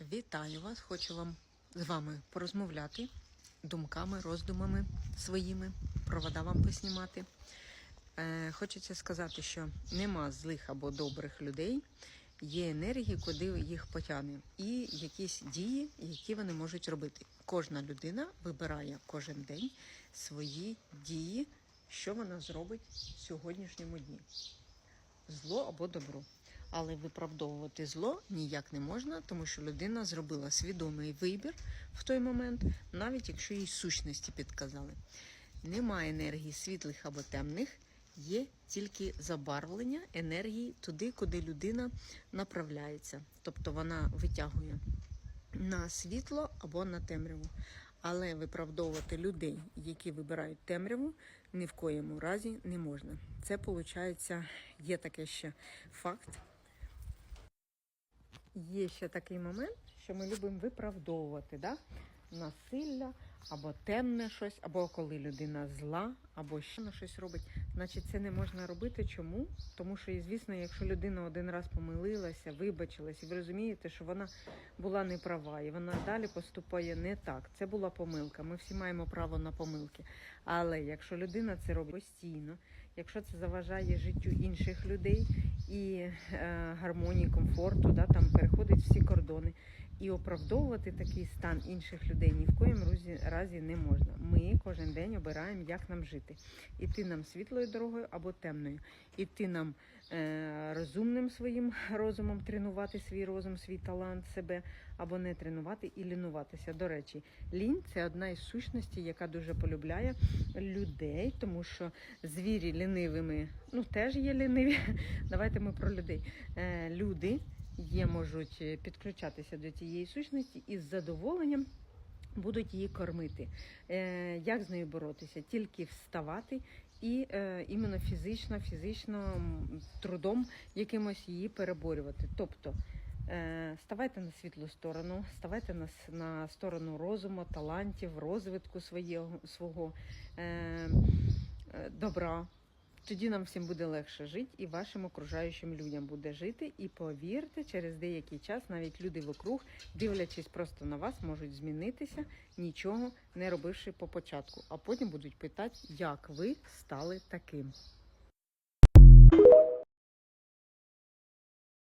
Вітаю вас! Хочу вам з вами порозмовляти думками, роздумами своїми, провода вам поснімати. Е, хочеться сказати, що нема злих або добрих людей, є енергії, куди їх потягне, і якісь дії, які вони можуть робити. Кожна людина вибирає кожен день свої дії, що вона зробить в сьогоднішньому дні. Зло або добро. Але виправдовувати зло ніяк не можна, тому що людина зробила свідомий вибір в той момент, навіть якщо їй сущності підказали. Немає енергії світлих або темних, є тільки забарвлення енергії туди, куди людина направляється. Тобто вона витягує на світло або на темряву. Але виправдовувати людей, які вибирають темряву, ні в коєму разі не можна. Це виходить, є таке ще факт. Є ще такий момент, що ми любимо виправдовувати да? насилля або темне щось, або коли людина зла, або ще на щось робить. Значить, це не можна робити. Чому? Тому що, звісно, якщо людина один раз помилилася, вибачилась, і ви розумієте, що вона була не права, і вона далі поступає не так. Це була помилка. Ми всі маємо право на помилки. Але якщо людина це робить постійно, якщо це заважає життю інших людей і е, гармонії, комфорту, да, там переходить всі кордони. І оправдовувати такий стан інших людей ні в разі, разі не можна. Ми кожен день обираємо, як нам жити. Іти нам світлою дорогою або темною. Іти нам е, розумним своїм розумом, тренувати свій розум, свій талант себе, або не тренувати і лінуватися. До речі, лінь це одна із сущностей, яка дуже полюбляє людей, тому що звірі лінивими, ну теж є ліниві. Давайте ми про людей. Е, люди є, можуть е, підключатися до цієї сущності і з задоволенням будуть її кормити. Е, як з нею боротися? Тільки вставати і е, іменно фізично, фізично трудом якимось її переборювати. Тобто ставайте на світлу сторону, ставайте на, на сторону розуму, талантів, розвитку своєго, свого добра. Тоді нам всім буде легше жити, і вашим окружаючим людям буде жити. І повірте, через деякий час навіть люди вокруг, дивлячись просто на вас, можуть змінитися, нічого не робивши по початку. А потім будуть питати, як ви стали таким.